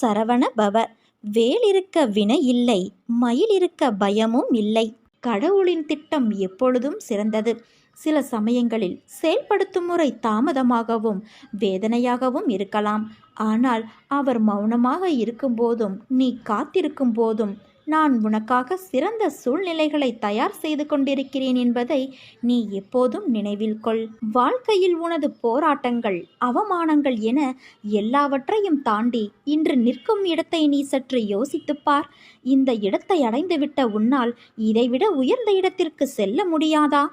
சரவண பவ. வேல் இருக்க வினை இல்லை மயில் இருக்க பயமும் இல்லை. கடவுளின் திட்டம் எப்பொழுதும் சிறந்தது. சில சமயங்களில் செயல்படுத்தும் முறை தாமதமாகவும் வேதனையாகவும் இருக்கலாம். ஆனால் அவர் மௌனமாக இருக்கும்போதும் நீ காத்திருக்கும் போதும் நான் உனக்காக சிறந்த சூழ்நிலைகளை தயார் செய்து கொண்டிருக்கிறேன் என்பதை நீ எப்போதும் நினைவில் கொள். வாழ்க்கையில் உனது போராட்டங்கள் அவமானங்கள் என எல்லாவற்றையும் தாண்டி இன்று நிற்கும் இடத்தை நீ சற்று யோசித்துப்பார் இந்த இடத்தை அடைந்துவிட்ட உன்னால் இதைவிட உயர்ந்த இடத்திற்கு செல்ல முடியாதா?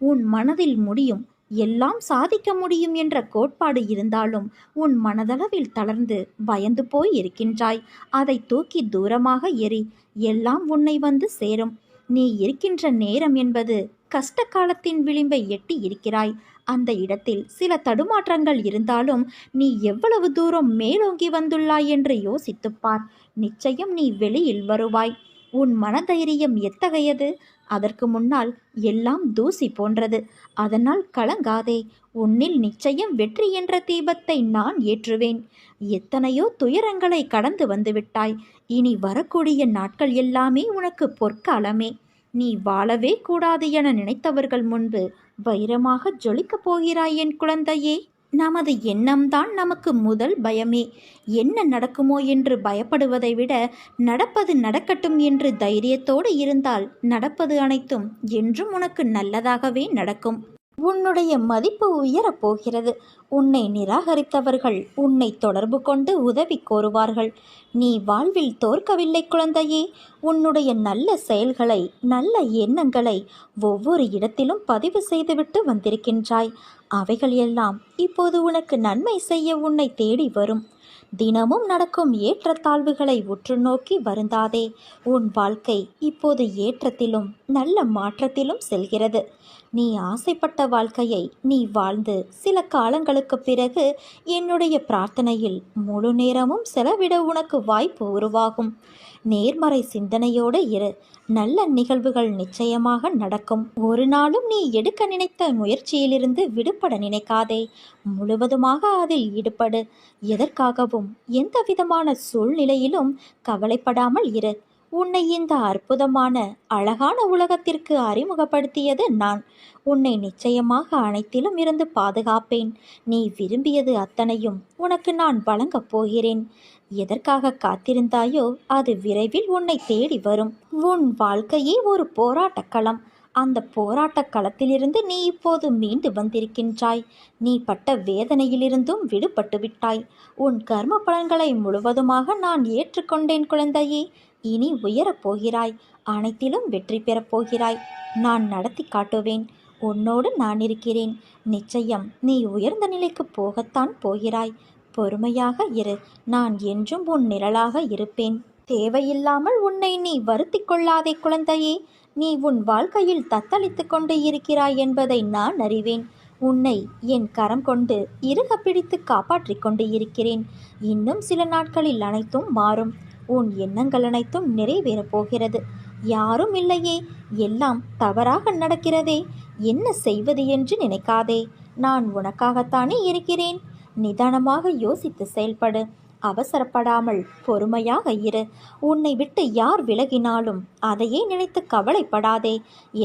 உன் மனதில் முடியும் எல்லாம் சாதிக்க முடியும் என்ற கோட்பாடு இருந்தாலும் உன் மனதளவில் தளர்ந்து பயந்து போய் இருக்கின்றாய். அதை தூக்கி தூரமாக எறி எல்லாம் உன்னை வந்து சேரும். நீ இருக்கின்ற நேரம் என்பது கஷ்ட காலத்தின் விளிம்பை எட்டி இருக்கிறாய். அந்த இடத்தில் சில தடுமாற்றங்கள் இருந்தாலும் நீ எவ்வளவு தூரம் மேலோங்கி வந்துள்ளாய் என்று யோசித்துப் பார். நிச்சயம் நீ வெளியில் வருவாய். உன் மனதைரியம் எத்தகையது? அதற்கு முன்னால் எல்லாம் தூசி போன்றது. அதனால் கலங்காதே. உன்னில் நிச்சயம் வெற்றி என்ற தீபத்தை நான் ஏற்றுவேன். எத்தனையோ துயரங்களை கடந்து வந்துவிட்டாய் இனி வரக்கூடிய நாட்கள் எல்லாமே உனக்கு பொற்காலமே. நீ வாழவே கூடாது என நினைத்தவர்கள் முன்பு வைரமாக ஜொலிக்கப் போகிறாய் என் குழந்தையே. நமது எண்ணம்தான் நமக்கு முதல் பயமே. என்ன நடக்குமோ என்று பயப்படுவதை விட நடப்பது நடக்கட்டும் என்று தைரியத்தோடு இருந்தால் நடப்பது அனைத்தும் என்றும் உனக்கு நல்லதாகவே நடக்கும். உன்னுடைய மதிப்பு உயரப் போகிறது. உன்னை நிராகரித்தவர்கள் உன்னை தொடர்பு கொண்டு உதவி கோருவார்கள். நீ வாழ்வில் தோற்கவில்லை குழந்தையே. உன்னுடைய நல்ல செயல்களை நல்ல எண்ணங்களை ஒவ்வொரு இடத்திலும் பதிவு செய்துவிட்டு வந்திருக்கின்றாய். அவைகள் எல்லாம் இப்போது உனக்கு நன்மை செய்ய உன்னை தேடி வரும். தினமும் நடக்கும் ஏற்றத்தாழ்வுகளை உற்று நோக்கி வருந்தாதே. உன் வாழ்க்கை இப்போது ஏற்றத்திலும் நல்ல மாற்றத்திலும் செல்கிறது. நீ ஆசைப்பட்ட வாழ்க்கையை நீ வாழ்ந்து சில காலங்களுக்கு பிறகு என்னுடைய பிரார்த்தனையில் முழு நேரமும் செலவிட உனக்கு வாய்ப்பு உருவாகும். நேர்மறை சிந்தனையோடு இரு. நல்ல நிகழ்வுகள் நிச்சயமாக நடக்கும். ஒரு நாளும் நீ எடுக்க நினைத்த முயற்சியிலிருந்து விடுபட நினைக்காதே. முழுவதுமாக அதில் ஈடுபடு. எதற்காகவும் எந்த விதமான சூழ்நிலையிலும் கவலைப்படாமல் இரு. உன்னை இந்த அற்புதமான அழகான உலகத்திற்கு அறிமுகப்படுத்தியது நான். உன்னை நிச்சயமாக அனைத்திலும் இருந்து பாதுகாப்பேன். நீ விரும்பியது அத்தனையும் உனக்கு நான் வழங்கப் போகிறேன். எதற்காக காத்திருந்தாயோ அது விரைவில் உன்னை தேடி வரும். உன் வாழ்க்கையே ஒரு போராட்டக் களம். அந்த போராட்டக் களத்திலிருந்து நீ இப்போது மீண்டு வந்திருக்கின்றாய். நீ பட்ட வேதனையிலிருந்தும் விடுபட்டு விட்டாய். உன் கர்ம பலன்களை முழுவதுமாக நான் ஏற்றுக்கொண்டேன் குழந்தையே. இனி உயரப் போகிறாய். அனைத்திலும் வெற்றி பெறப் போகிறாய். நான் நடத்தி காட்டுவேன். உன்னோடு நான் இருக்கிறேன். நிச்சயம் நீ உயர்ந்த நிலைக்கு போகத்தான் போகிறாய். பொறுமையாக இரு. நான் என்றும் உன் நிழலாக இருப்பேன். தேவையில்லாமல் உன்னை நீ வருத்தி கொள்ளாதே குழந்தையே. நீ உன் வாழ்க்கையில் தத்தளித்து கொண்டு இருக்கிறாய் என்பதை நான் அறிவேன். உன்னை என் கரம் கொண்டு இறுக பிடித்து காப்பாற்றிக் கொண்டு இருக்கிறேன். இன்னும் சில நாட்களில் அனைத்தும் மாறும். உன் எண்ணங்கள் அனைத்தும் நிறைவேறப் போகிறது. யாரும் இல்லையே. எல்லாம் தவறாக நடக்கிறதே. என்ன செய்வது என்று நினைக்காதே. நான் உனக்காகத்தானே இருக்கிறேன். நிதானமாக யோசித்து செயல்படு. அவசரப்படாமல் பொறுமையாக இரு. உன்னை விட்டு யார் விலகினாலும் அதையே நினைத்து கவலைப்படாதே.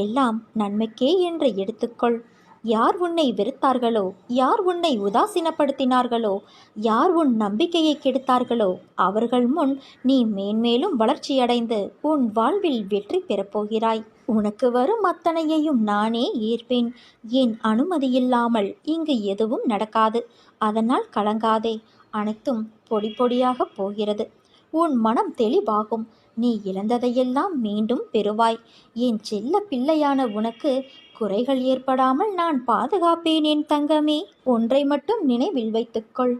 எல்லாம் நன்மைக்கே என்று எடுத்துக்கொள். யார் உன்னை வெறுத்தார்களோ யார் உன்னை உதாசீனப்படுத்தினார்களோ யார் உன் நம்பிக்கையை கெடுத்தார்களோ அவர்கள் முன் நீ மேன்மேலும் வளர்ச்சியடைந்து உன் வாழ்வில் வெற்றி பெறப்போகிறாய் உனக்கு வரும் அத்தனையையும் நானே ஏற்பேன் என் அனுமதியில்லாமல் இங்கு எதுவும் நடக்காது. அதனால் கலங்காதே. அனைத்தும் பொடி பொடியாக போகிறது. உன் மனம் தெளிவாகும். நீ இழந்ததையெல்லாம் மீண்டும் பெறுவாய். என் செல்ல பிள்ளையான உனக்கு குறைகள் ஏற்படாமல் நான் பாதுகாப்பேன் என் தங்கமே. ஒன்றை மட்டும் நினைவில் வைத்துக்கொள்.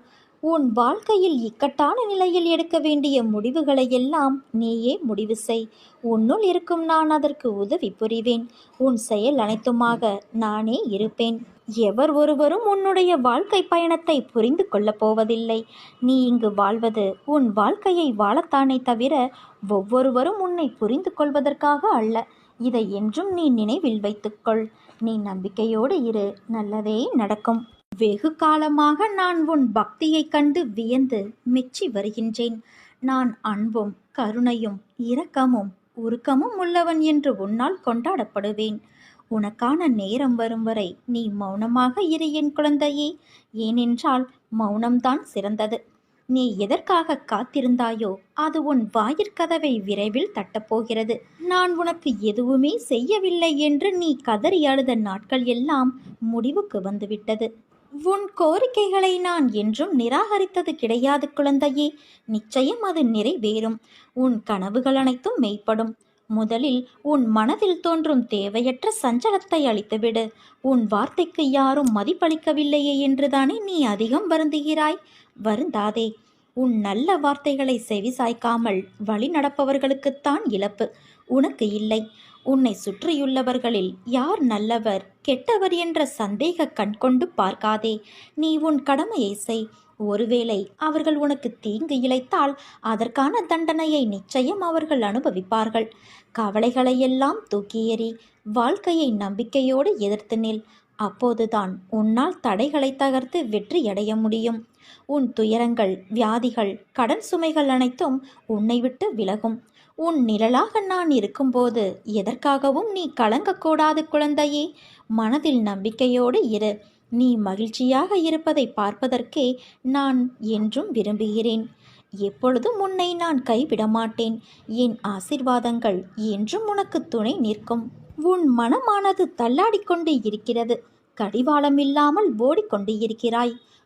உன் வாழ்க்கையில் இக்கட்டான நிலையில் எடுக்க வேண்டிய முடிவுகளை எல்லாம் நீயே முடிவு செய். உன்னுள் இருக்கும் நான் அதற்கு உதவி புரிவேன். உன் செயல் அனைத்துமாக நானே இருப்பேன். எவர் ஒருவரும் உன்னுடைய வாழ்க்கை பயணத்தை புரிந்து கொள்ளப் போவதில்லை. நீ இங்கு வாழ்வது உன் வாழ்க்கையை வாழத்தானே தவிர ஒவ்வொருவரும் உன்னை புரிந்து கொள்வதற்காக அல்ல. இதை என்றும் நீ நினைவில் வைத்துக்கொள். நீ நம்பிக்கையோடு இரு. நல்லதே நடக்கும். வெகு காலமாக நான் உன் பக்தியைக் கண்டு வியந்து மெச்சி வருகின்றேன். நான் அன்பும் கருணையும் இரக்கமும் உருக்கமும் உள்ளவன் என்று உன்னால் கொண்டாடப்படுவேன். உனக்கான நேரம் வரும் வரை நீ மௌனமாக இரு என் குழந்தையே. ஏனென்றால் மௌனம்தான் சிறந்தது. நீ எதற்காக காத்திருந்தாயோ அது உன் வாயிற்கதவை விரைவில் தட்டப்போகிறது நான் உனக்கு எதுவுமே செய்யவில்லை என்று நீ கதறி அழுத நாட்கள் எல்லாம் முடிவுக்கு வந்துவிட்டது. உன் கோரிக்கைகளை நான் என்றும் நிராகரித்தது கிடையாது குழந்தையே. நிச்சயம் அது நிறைவேறும். உன் கனவுகள் அனைத்தும் மெய்ப்படும். முதலில் உன் மனதில் தோன்றும் தேவையற்ற சஞ்சலத்தை அளித்துவிடு உன் வார்த்தைக்கு யாரும் மதிப்பளிக்கவில்லையே என்றுதானே நீ அதிகம் வருந்துகிறாய்? வருந்தாதே. உன் நல்ல வார்த்தைகளை செவிசாய்க்காமல் வழி நடப்பவர்களுக்குத்தான் இழப்பு. உனக்கு இல்லை. உன்னை சுற்றியுள்ளவர்களில் யார் நல்லவர் கெட்டவர் என்ற சந்தேக கண் கொண்டு பார்க்காதே. நீ உன் கடமையை செய். ஒருவேளை அவர்கள் உனக்கு தீங்கு இழைத்தால் அதற்கான தண்டனையை நிச்சயம் அவர்கள் அனுபவிப்பார்கள். கவலைகளையெல்லாம் தூக்கி எறி வாழ்க்கையை நம்பிக்கையோடு எதிர்த்து நில். அப்போதுதான் உன்னால் தடைகளை தகர்த்து வெற்றியடைய முடியும். உன் துயரங்கள் வியாதிகள் கடன் சுமைகள் அனைத்தும் உன்னை விட்டு விலகும். உன் நிழலாக நான் இருக்கும்போது எதற்காகவும் நீ கலங்கக்கூடாது குழந்தையே. மனதில் நம்பிக்கையோடு இரு. நீ மகிழ்ச்சியாக இருப்பதை பார்ப்பதற்கே நான் என்றும் விரும்புகிறேன். எப்பொழுதும் உன்னை நான் கைவிட மாட்டேன் என் ஆசிர்வாதங்கள் என்றும் உனக்கு துணை நிற்கும். உன் மனமானது தள்ளாடிக்கொண்டு இருக்கிறது. கடிவாளம் இல்லாமல் ஓடிக்கொண்டு இருக்கிறாய்.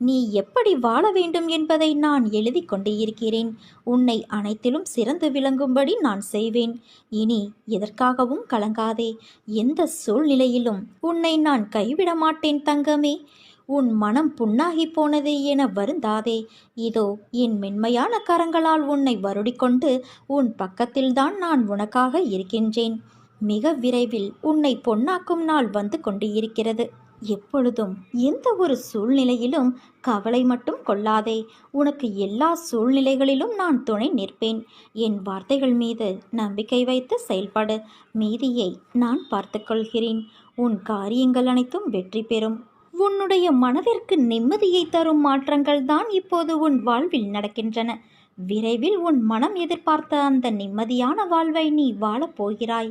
நீ எப்படி வாழ வேண்டும் என்பதை நான் எழுதி கொண்டிருக்கிறேன் உன்னை அனைத்திலும் சிறந்து விளங்கும்படி நான் செய்வேன். இனி எதற்காகவும் கலங்காதே. எந்த சூழ்நிலையிலும் உன்னை நான் கைவிட மாட்டேன் தங்கமே. உன் மனம் புண்ணாகி போனதே என வருந்தாதே. இதோ என் மென்மையான கரங்களால் உன்னை வருடிக்கொண்டு உன் பக்கத்தில்தான் நான் உனக்காக இருக்கின்றேன். மிக விரைவில் உன்னை பொன்னாக்கும் நாள் வந்து கொண்டு இருக்கிறது எப்பொழுதும் எந்த ஒரு சூழ்நிலையிலும் கவலை மட்டும் கொள்ளாதே. உனக்கு எல்லா சூழ்நிலைகளிலும் நான் துணை நிற்பேன். என் வார்த்தைகள் மீது நம்பிக்கை வைத்து செயல்படு. மீதியை நான் பார்த்துக்கொள்கிறேன் உன் காரியங்கள் அனைத்தும் வெற்றி பெறும். உன்னுடைய மனதிற்கு நிம்மதியை தரும் மாற்றங்கள் தான் இப்போது உன் வாழ்வில் நடக்கின்றன. விரைவில் உன் மனம் எதிர்பார்த்த அந்த நிம்மதியான வாழ்வை நீ வாழப் போகிறாய்.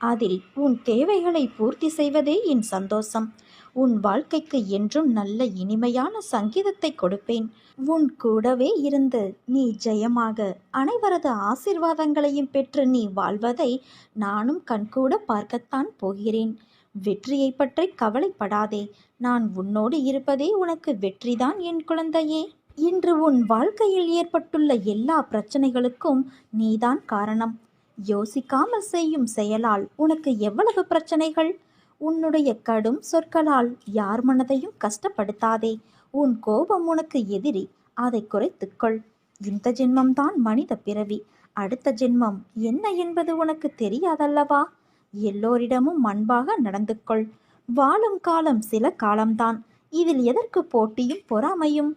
அதில் உன் தேவைகளை பூர்த்தி செய்வதே என் சந்தோஷம். உன் வாழ்க்கைக்கு என்றும் நல்ல இனிமையான சங்கீதத்தை கொடுப்பேன். உன் கூடவே இருந்து நீ ஜெயமாக அனைவரது ஆசிர்வாதங்களையும் பெற்று நீ வாழ்வதை நானும் கண்கூட பார்க்கத்தான் போகிறேன். வெற்றியை பற்றி கவலைப்படாதே. நான் உன்னோடு இருப்பதே உனக்கு வெற்றிதான் என் குழந்தையே. இன்று உன் வாழ்க்கையில் ஏற்பட்டுள்ள எல்லா பிரச்சனைகளுக்கும் நீதான் காரணம். யோசிக்காமல் செய்யும் செயலால் உனக்கு எவ்வளவு பிரச்சனைகள்? உன்னுடைய கடும் சொற்களால் யார் மனதையும் கஷ்டப்படுத்தாதே. உன் கோபம் உனக்கு எதிரி. அதை குறைத்துக்கொள் இந்த ஜென்மம்தான் மனித பிறவி. அடுத்த ஜென்மம் என்ன என்பது உனக்கு தெரியாதல்லவா? எல்லோரிடமும் அன்பாக நடந்து கொள். வாழும் காலம் சில காலம்தான். இதில் எதற்கு போட்டியும் பொறாமையும்?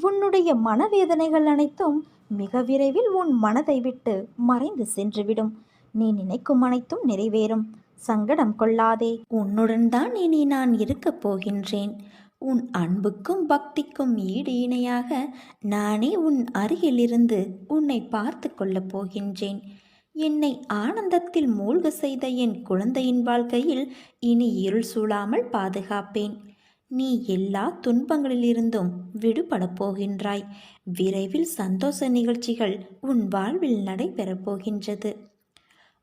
உன்னுடைய மனவேதனைகள் அனைத்தும் மிக விரைவில் உன் மனதை விட்டு மறைந்து சென்றுவிடும். நீ நினைக்கும் அனைத்தும் நிறைவேறும். சங்கடம் கொள்ளாதே. உன்னுடன் தான் இனி நான் இருக்கப் போகின்றேன். உன் அன்புக்கும் பக்திக்கும் ஈடு இணையாக நானே உன் அருகிலிருந்து உன்னை பார்த்து கொள்ளப் போகின்றேன். என்னை ஆனந்தத்தில் மூழ்க செய்த என் குழந்தையின் வாழ்க்கையில் இனி இருள் சூழாமல் பாதுகாப்பேன். நீ எல்லா துன்பங்களிலிருந்தும் விடுபடப் போகின்றாய். விரைவில் சந்தோஷ நிகழ்ச்சிகள் உன் வாழ்வில் நடைபெறப் போகின்றது.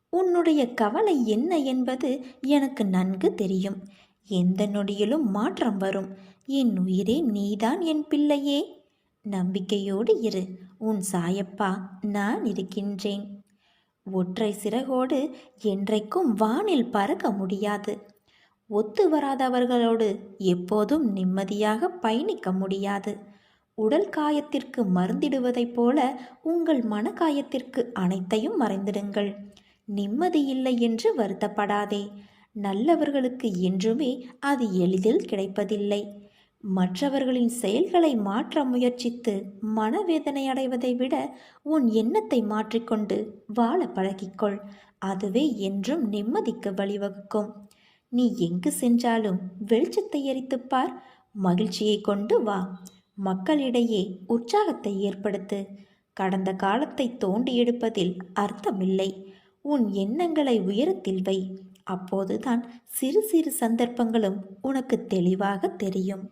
உன்னுடைய கவலை என்ன என்பது எனக்கு நன்கு தெரியும். எந்த நொடியிலும் மாற்றம் வரும். என் உயிரே நீதான் என் பிள்ளையே. நம்பிக்கையோடு இரு. உன் சாயப்பா நான் இருக்கின்றேன். ஒற்றை சிறகோடு என்றைக்கும் வானில் பறக்க முடியாது. ஒத்து வராதவர்களோடு எப்போதும் நிம்மதியாக பயணிக்க முடியாது. உடல் காயத்திற்கு மருந்திடுவதைப் போல உங்கள் மன காயத்திற்கு அனைத்தையும் மறைந்திடுங்கள். நிம்மதி இல்லை என்று வருத்தப்படாதே. நல்லவர்களுக்கு என்றுமே அது எளிதில் கிடைப்பதில்லை. மற்றவர்களின் செயல்களை மாற்ற முயற்சித்து மனவேதனை அடைவதை விட உன் எண்ணத்தை மாற்றிக்கொண்டு வாழ பழகிக்கொள். அதுவே என்றும் நிம்மதிக்கு வழிவகுக்கும். நீ எங்கு சென்றாலும் வெளிச்சத்தை எரித்துப் பார். மகிழ்ச்சியை கொண்டு வா. மக்களிடையே உற்சாகத்தை ஏற்படுத்து. கடந்த காலத்தை தோண்டி எடுப்பதில் அர்த்தமில்லை. உன் எண்ணங்களை உயரத்தில் வை. அப்போதுதான் சிறு சிறு சந்தர்ப்பங்களும் உனக்கு தெளிவாக தெரியும்.